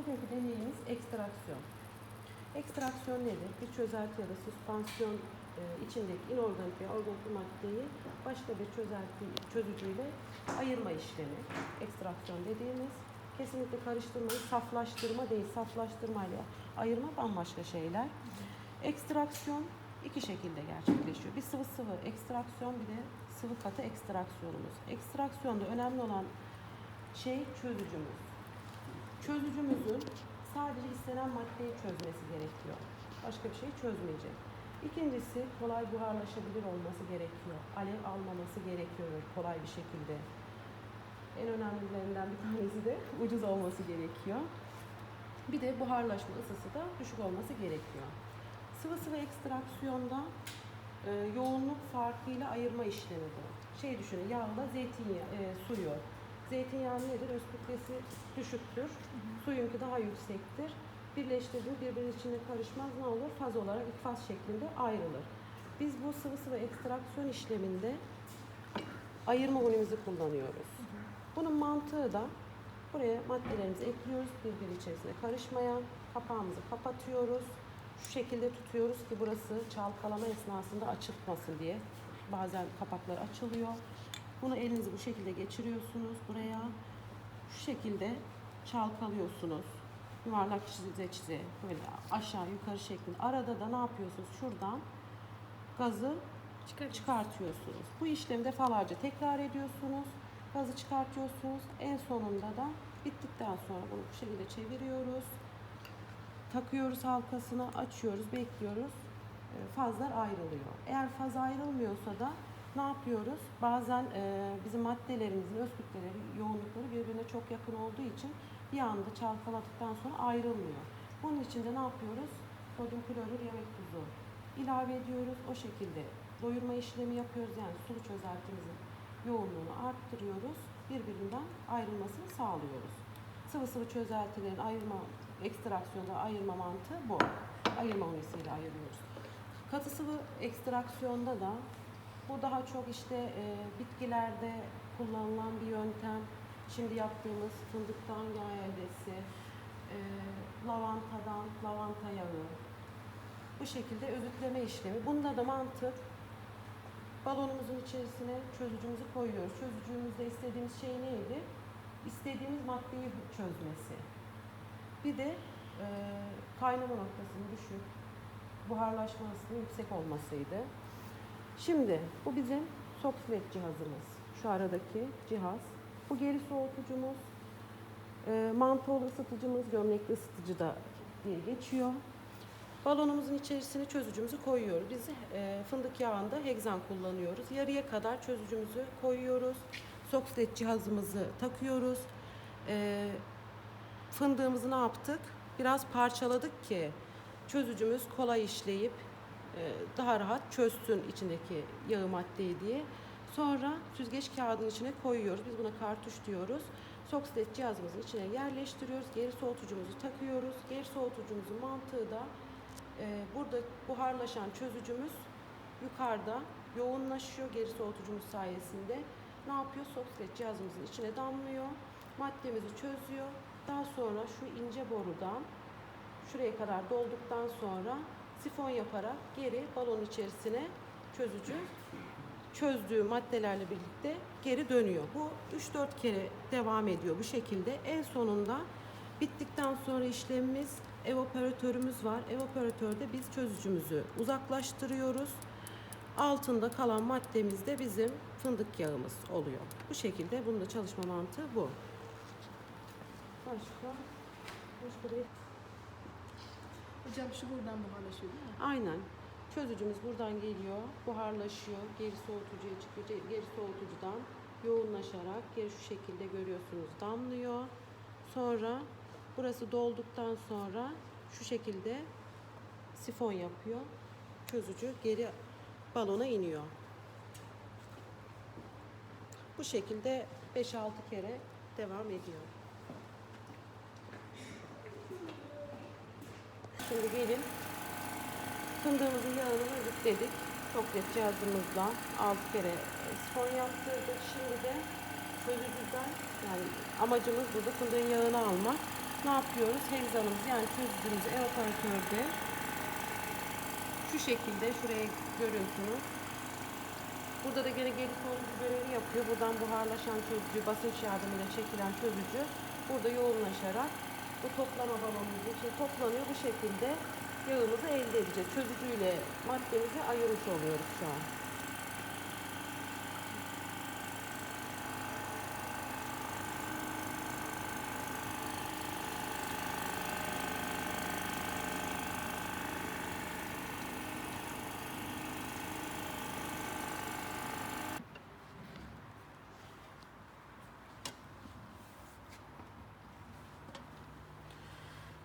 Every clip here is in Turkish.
Bugünkü deneyimiz ekstraksiyon. Ekstraksiyon nedir? Bir çözelti ya da süspansiyon e, içindeki inorganik veya organik bir maddeyi başka bir çözelti, çözücüyle ayırma işlemi. Ekstraksiyon dediğimiz kesinlikle karıştırmayı saflaştırma değil, saflaştırmayla ayırma bambaşka şeyler. Ekstraksiyon iki şekilde gerçekleşiyor. Bir sıvı sıvı ekstraksiyon bir de sıvı katı ekstraksiyonumuz. Ekstraksiyonda önemli olan şey çözücümüz. Çözücümüzün sadece istenen maddeyi çözmesi gerekiyor. Başka bir şey çözmeyecek. İkincisi kolay buharlaşabilir olması gerekiyor. Alev almaması gerekiyor kolay bir şekilde. En önemlilerinden bir tanesi de ucuz olması gerekiyor. Bir de buharlaşma ısısı da düşük olması gerekiyor. Sıvı sıvı ekstraksiyonda e, yoğunluk farkıyla ayırma işlemi bu. Şey düşünün yağla zeytinyağı, e, suyu. Zeytinyağı nedir? Öz kütlesi düşüktür. Suyunki daha yüksektir. Birleştirdiğinde birbirinin içine karışmaz ne olur? Faz olarak ilk faz şeklinde ayrılır. Biz bu sıvı sıvı ekstraksiyon işleminde ayırma unimizi kullanıyoruz. Bunun mantığı da buraya maddelerimizi ekliyoruz birbiri içerisinde karışmayan kapağımızı kapatıyoruz. Şu şekilde tutuyoruz ki burası çalkalama esnasında açılmasın diye. Bazen kapaklar açılıyor. Bunu elinizi bu şekilde geçiriyorsunuz buraya. Şu şekilde çalkalıyorsunuz. Yuvarlak çize çize böyle aşağı yukarı şeklinde. Arada da ne yapıyorsunuz? Şuradan gazı çıkartıyorsunuz. Bu işlemi defalarca tekrar ediyorsunuz. Gazı çıkartıyorsunuz. En sonunda da bittikten sonra bunu bu şekilde çeviriyoruz. Takıyoruz halkasına, açıyoruz, bekliyoruz. E, Fazlar ayrılıyor. Eğer faz ayrılmıyorsa da ne yapıyoruz? Bazen e, bizim maddelerimizin öz yoğunlukları birbirine çok yakın olduğu için bir anda çalkaladıktan sonra ayrılmıyor. Bunun için de ne yapıyoruz? Sodyum klorür yemek tuzu ilave ediyoruz. O şekilde doyurma işlemi yapıyoruz. Yani sulu çözeltimizin yoğunluğunu arttırıyoruz. Birbirinden ayrılmasını sağlıyoruz. Sıvı sıvı çözeltilerin ayırma, ekstraksiyonda ayırma mantığı bu. Ayırma unisiyle ayırıyoruz. Katı sıvı ekstraksiyonda da bu daha çok işte e, bitkilerde kullanılan bir yöntem. Şimdi yaptığımız fındıktan yağ eldesi, e, lavantadan lavanta yağı, bu şekilde özütleme işlemi. Bunda da mantık balonumuzun içerisine çözücümüzü koyuyoruz. Çözücümüzde istediğimiz şey neydi? İstediğimiz maddeyi çözmesi. Bir de e, kaynama noktasının düşük, buharlaşma hızının yüksek olmasıydı. Şimdi bu bizim soksvet cihazımız. Şu aradaki cihaz. Bu geri soğutucumuz. E, mantolu ısıtıcımız, gömlekli ısıtıcı da diye geçiyor. Balonumuzun içerisine çözücümüzü koyuyoruz. Biz e, fındık yağında hegzan kullanıyoruz. Yarıya kadar çözücümüzü koyuyoruz. Sokslet cihazımızı takıyoruz. E, fındığımızı ne yaptık? Biraz parçaladık ki çözücümüz kolay işleyip daha rahat çözsün içindeki yağı maddeyi diye. Sonra süzgeç kağıdının içine koyuyoruz. Biz buna kartuş diyoruz. Sokslet cihazımızın içine yerleştiriyoruz. Geri soğutucumuzu takıyoruz. Geri soğutucumuzun mantığı da e, burada buharlaşan çözücümüz yukarıda yoğunlaşıyor geri soğutucumuz sayesinde. Ne yapıyor? Sokslet cihazımızın içine damlıyor. Maddemizi çözüyor. Daha sonra şu ince borudan şuraya kadar dolduktan sonra sifon yaparak geri balon içerisine çözücü çözdüğü maddelerle birlikte geri dönüyor. Bu 3-4 kere devam ediyor bu şekilde. En sonunda bittikten sonra işlemimiz evaporatörümüz var. Evaporatörde biz çözücümüzü uzaklaştırıyoruz. Altında kalan maddemiz de bizim fındık yağımız oluyor. Bu şekilde bunun da çalışma mantığı bu. Başka? Başka bir Hocam şu buradan buharlaşıyor değil mi? Aynen. Çözücümüz buradan geliyor, buharlaşıyor, geri soğutucuya çıkıyor. Geri soğutucudan yoğunlaşarak geri şu şekilde görüyorsunuz damlıyor. Sonra burası dolduktan sonra şu şekilde sifon yapıyor. Çözücü geri balona iniyor. Bu şekilde 5-6 kere devam ediyor. Şimdi gelin Fındığımızın yağını yükledik. Soklet cihazımızla 6 kere sifon yaptırdık. Şimdi de çözücüden yani amacımız burada fındığın yağını almak. ne yapıyoruz? Hexanımızı yani çözücümüzü evaporatörde şu şekilde şuraya görüyorsunuz. Burada da gene geri sonucu görevi yapıyor. Buradan buharlaşan çözücü, basınç yardımıyla çekilen çözücü burada yoğunlaşarak bu toplama balonumuz için toplanıyor. Bu şekilde yağımızı elde edeceğiz. Çözücüyle maddemizi ayırmış oluyoruz şu an.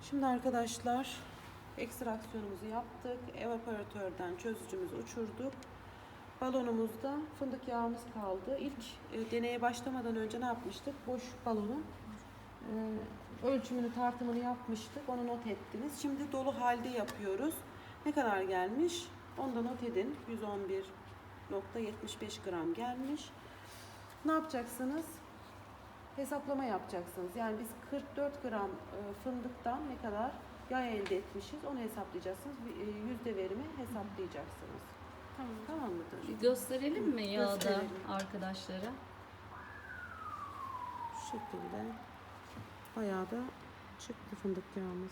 Şimdi arkadaşlar ekstraksiyonumuzu yaptık. Evaporatörden çözücümüzü uçurduk. Balonumuzda fındık yağımız kaldı. İlk e, deneye başlamadan önce ne yapmıştık? Boş balonun e, ölçümünü tartımını yapmıştık. Onu not ettiniz. Şimdi dolu halde yapıyoruz. Ne kadar gelmiş? Onu da not edin. 111.75 gram gelmiş. Ne yapacaksınız? Hesaplama yapacaksınız. Yani biz 44 gram e, fındıktan ne kadar yağ elde etmişiz onu hesaplayacaksınız. Bir, e, Yüzde verimi hesaplayacaksınız. Tamam. Tamam mıdır? Bir gösterelim mi yağda Gösterelim. arkadaşlara? Şu şekilde bayağı da çıktı fındık yağımız.